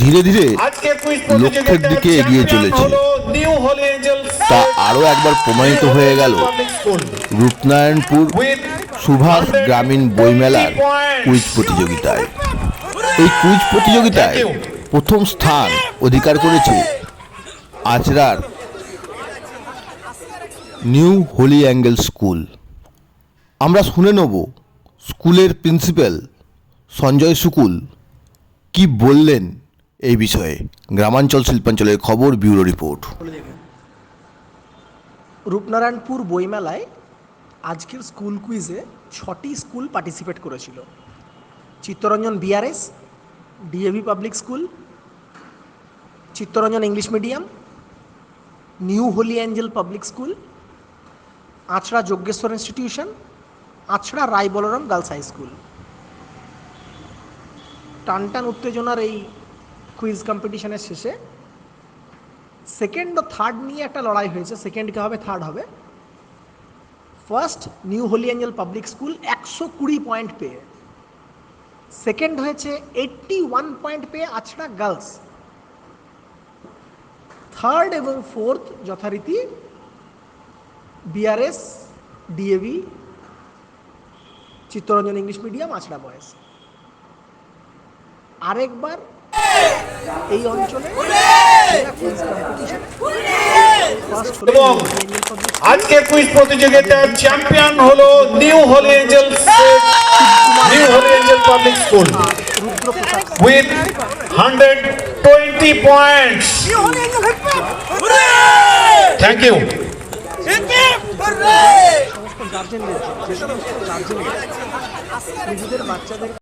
ধীরে ধীরে লক্ষ্যের দিকে এগিয়ে চলেছে। তা আরও একবার প্রমাণিত হয়ে গেল। রূপনারায়ণপুর সুভাষ গ্রামীণ বইমেলার কুইজ প্রতিযোগিতায়। এই কুইজ প্রতিযোগিতায় প্রথম স্থান অধিকার করেছে আচরার নিউ হোলি অ্যাঙ্গেল স্কুল আমরা শুনে নেব স্কুলের প্রিন্সিপাল সঞ্জয় সুকুল কি বললেন এই বিষয়ে? গ্রামাঞ্চল শিল্পাঞ্চলের খবর, ব্যুরো রিপোর্ট। রূপনারায়ণপুর বইমেলায় আজকের স্কুল কুইজে ছটি স্কুল পার্টিসিপেট করেছিল। Chittaranjan BRS DAV public school Chittaranjan English medium new holy angel public school Achhra Jagneswar institution Achhra Roy Balaram girls high school টানটান উত্তেজনার এই কুইজ কম্পিটিশনের শেষে। সেকেন্ড ও থার্ড নিয়ে একটা লড়াই হয়েছে। সেকেন্ড কে হবে থার্ড হবে। First new holy angel public school একশো কুড়ি পয়েন্ট পেয়ে। সেকেন্ড হয়েছে এইট্টি ওয়ান পয়েন্ট পেয়ে আছড়া গার্লস থার্ড এবং ফোর্থ যথারীতি BRS DAV Chittaranjan English medium Achhra boys আরেকবার এই অঞ্চলে আজকের কুইজ প্রতিযোগিতার চ্যাম্পিয়ন হলো new holy angel new holy angel public school with hundred twenty points thank you গার্জেনরা নিজেদের বাচ্চাদের